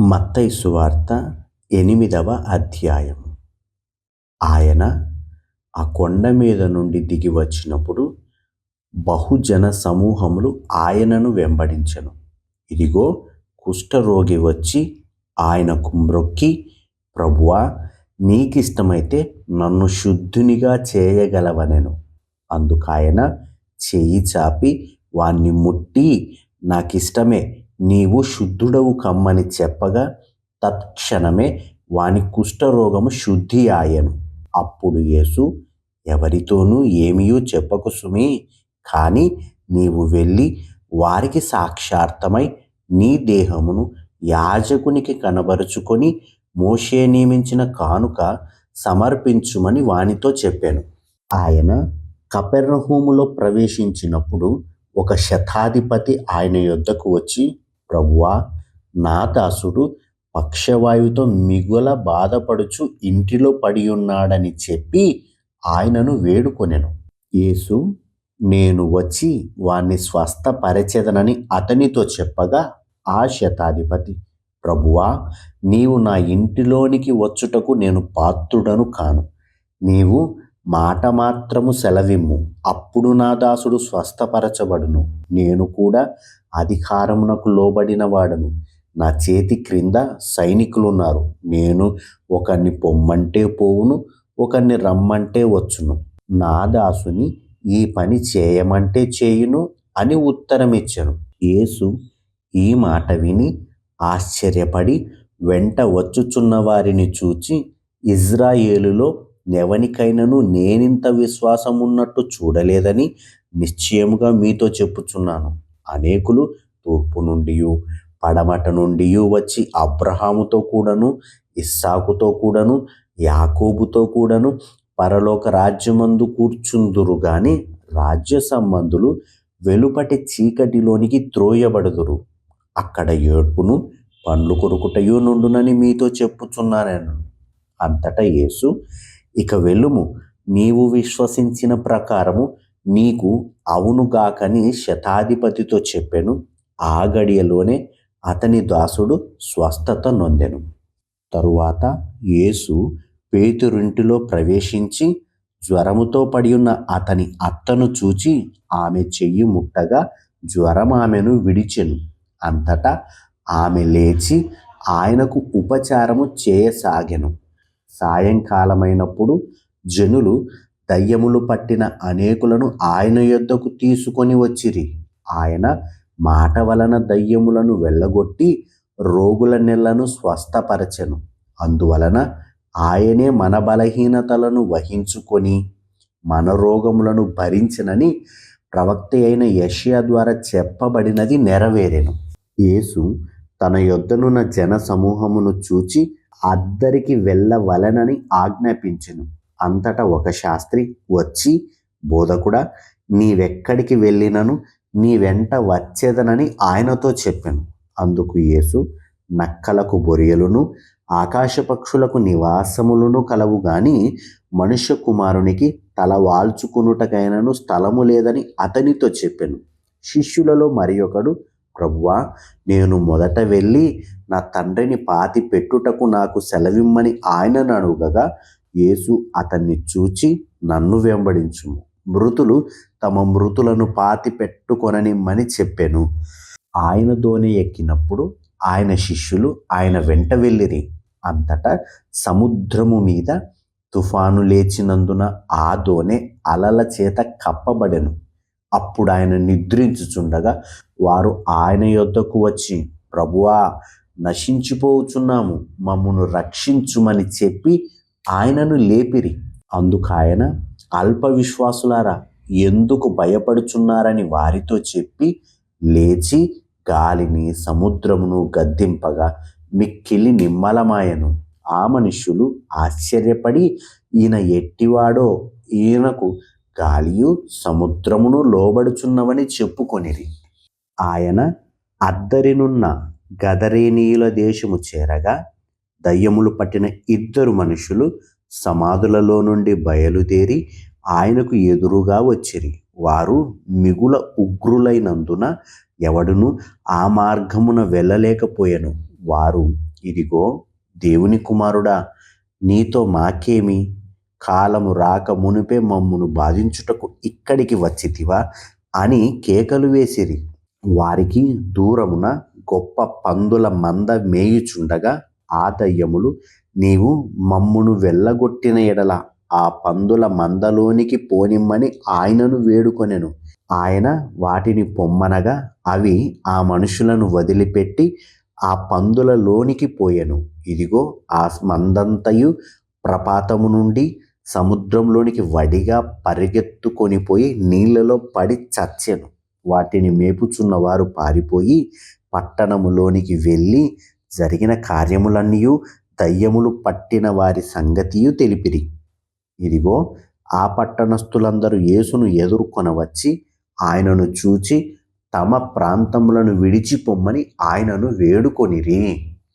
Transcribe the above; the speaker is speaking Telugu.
మత్తయి సువార్త ఎనిమిదవ అధ్యాయం. ఆయన ఆ కొండ మీద నుండి దిగి వచ్చినప్పుడు బహుజన సమూహములు ఆయనను వెంబడించెను. ఇదిగో కుష్ఠరోగి వచ్చి ఆయనకు మ్రొక్కి ప్రభువా నీకిష్టమైతే నన్ను శుద్ధునిగా చేయగలవనెను. అందుకాయన చేయి చాపి వాణ్ణి ముట్టి నాకిష్టమే. నీవు శుద్ధుడవు కమ్మని చెప్పగా తత్క్షణమే వాని కుష్ఠరోగము శుద్ధి ఆయను అప్పుడు యేసు ఎవరితోనూ ఏమీయూ చెప్పకు సుమి కానీ నీవు వెళ్ళి వారికి సాక్షార్థమై నీ దేహమును యాజకునికి కనబరుచుకొని మోషే నియమించిన కానుక సమర్పించుమని వానితో చెప్పాను. ఆయన కపెర్నహూములో ప్రవేశించినప్పుడు ఒక శతాధిపతి ఆయన యొద్దకు వచ్చి ప్రభువా నా దాసుడు పక్షవాయువుతో మిగుల బాధపడుచు ఇంటిలో పడి ఉన్నాడని చెప్పి ఆయనను వేడుకొనెను. యేసు నేను వచ్చి వాణ్ణి స్వస్థపరచెదనని అతనితో చెప్పగా ఆ శతాధిపతి ప్రభువా నీవు నా ఇంటిలోనికి వచ్చుటకు నేను పాత్రుడను కాను. నీవు మాట మాత్రము సెలవిమ్ము. అప్పుడు నా దాసుడు స్వస్థపరచబడును. నేను కూడా అధికారమునకు లోబడిన వాడను. నా చేతి క్రింద సైనికులున్నారు. నేను ఒకరిని పొమ్మంటే పోవును ఒకరిని రమ్మంటే వచ్చును. నా దాసుని ఈ పని చేయమంటే చేయును అని ఉత్తరమిచ్చను. యేసు ఈ మాట విని ఆశ్చర్యపడి వెంట వచ్చుచున్న వారిని చూచి ఇజ్రాయేలులో ఎవనికైనను నేనింత విశ్వాసమున్నట్టు చూడలేదని నిశ్చయముగా మీతో చెప్పుచున్నాను. అనేకులు తూర్పు నుండి పడమట నుండి వచ్చి అబ్రహాముతో కూడాను ఇస్సాకుతో కూడాను యాకోబుతో కూడాను పరలోక రాజ్యమందు కూర్చుందురు గాని రాజ్య సంబంధులు వెలుపటి చీకటిలోనికి త్రోయబడుదురు. అక్కడ ఏడ్పును పండ్లు కొరుకుటయో నుండునని మీతో చెప్పుచున్నాను అంతటా యేసు ఇక వెలుము నీవు విశ్వసించిన ప్రకారము నీకు అవునుగాకని శతాధిపతితో చెప్పెను. ఆ గడియలోనే అతని దాసుడు స్వస్థత నొందెను. తరువాత యేసు పేతురింటిలో ప్రవేశించి జ్వరముతో పడి ఉన్న అతని అత్తను చూచి ఆమె చెయ్యి ముట్టగా జ్వరం ఆమెను విడిచెను. అంతటా ఆమె లేచి ఆయనకు ఉపచారము చేయసాగెను. సాయంకాలమైనప్పుడు జనులు దయ్యములు పట్టిన అనేకులను ఆయన యొద్దకు తీసుకొని వచ్చిరి. ఆయన మాట వలన దయ్యములను వెళ్ళగొట్టి రోగుల నెలను స్వస్థపరచెను. అందువలన ఆయనే మన బలహీనతలను వహించుకొని మన రోగములను భరించనని ప్రవక్త అయిన యషియా ద్వారా చెప్పబడినది నెరవేరెను. యేసు తన యొద్దనున్న జన సమూహమును చూచి అద్దరికి వెళ్ళవలనని ఆజ్ఞాపించెను. అంతటా ఒక శాస్త్రి వచ్చి బోధకుడా నీవెక్కడికి వెళ్ళినను నీ వెంట వచ్చేదనని ఆయనతో చెప్పాను. అందుకు యేసు నక్కలకు బొరియలును ఆకాశ పక్షులకు నివాసములను కలవు గాని మనుష్య కుమారునికి తల వాల్చుకునుటకైనను స్థలము లేదని అతనితో చెప్పాను. శిష్యులలో మరి ఒకడు ప్రభువా నేను మొదట వెళ్ళి నా తండ్రిని పాతి పెట్టుటకు నాకు సెలవిమ్మని ఆయనను అడుగగా యేసు అతన్ని చూచి నన్ను వెంబడించుము. మృతులు తమ మృతులను పాతి పెట్టుకొననిమ్మని చెప్పాను. ఆయన దోణి ఎక్కినప్పుడు ఆయన శిష్యులు ఆయన వెంట వెళ్ళిరి. అంతటా సముద్రము మీద తుఫాను లేచినందున ఆ దోణె అలల చేత కప్పబడెను. అప్పుడు ఆయన నిద్రించుచుండగా వారు ఆయన యొద్దకు వచ్చి ప్రభువా నశించిపోవుచున్నాము. మమ్మను రక్షించుమని చెప్పి ఆయనను లేపిరి. అందుకాయన అల్ప విశ్వాసులారా ఎందుకు భయపడుచున్నారని వారితో చెప్పి లేచి గాలిని సముద్రమును గద్దింపగా మిక్కిలి నిమ్మలమాయను. ఆ మనుష్యులు ఆశ్చర్యపడి ఈయన ఎట్టివాడో? ఈయనకు గాలియు సముద్రమును లోబడుచున్నవని చెప్పుకొనిరి. ఆయన అద్దరినున్న గదరేనీయుల దేశము చేరగా దయ్యములు పట్టిన ఇద్దరు మనుషులు సమాధులలో నుండి బయలుదేరి ఆయనకు ఎదురుగా వచ్చిరి. వారు మిగుల ఉగ్రులైనందున ఎవడును ఆ మార్గమున వెళ్ళలేకపోయాను. వారు ఇదిగో దేవుని కుమారుడా నీతో మాకేమి? కాలము రాక మునిపే మమ్మును బాధించుటకు ఇక్కడికి వచ్చితివా? అని కేకలు వేసిరి. వారికి దూరమున గొప్ప పందుల మంద మేయుచుండగా ఆ దయ్యములు నీవు మమ్మును వెళ్ళగొట్టిన ఎడల ఆ పందుల మందలోనికి పోనిమ్మని ఆయనను వేడుకొనెను. ఆయన వాటిని పొమ్మనగా అవి ఆ మనుషులను వదిలిపెట్టి ఆ పందులలోనికి పోయెను. ఇదిగో ఆ మందంతయు ప్రపాతము నుండి సముద్రంలోనికి వడిగా పరిగెత్తుకొని పోయి నీళ్ళలో పడి చచ్చెను. వాటిని మేపుచున్నవారు పారిపోయి పట్టణములోనికి వెళ్ళి జరిగిన కార్యములన్నీయు దయ్యములు పట్టిన వారి సంగతియు తెలిపిరి. ఇదిగో ఆ పట్టణస్థులందరూ యేసును ఎదుర్కొనవచ్చి ఆయనను చూచి తమ ప్రాంతములను విడిచిపొమ్మని ఆయనను వేడుకొనిరి.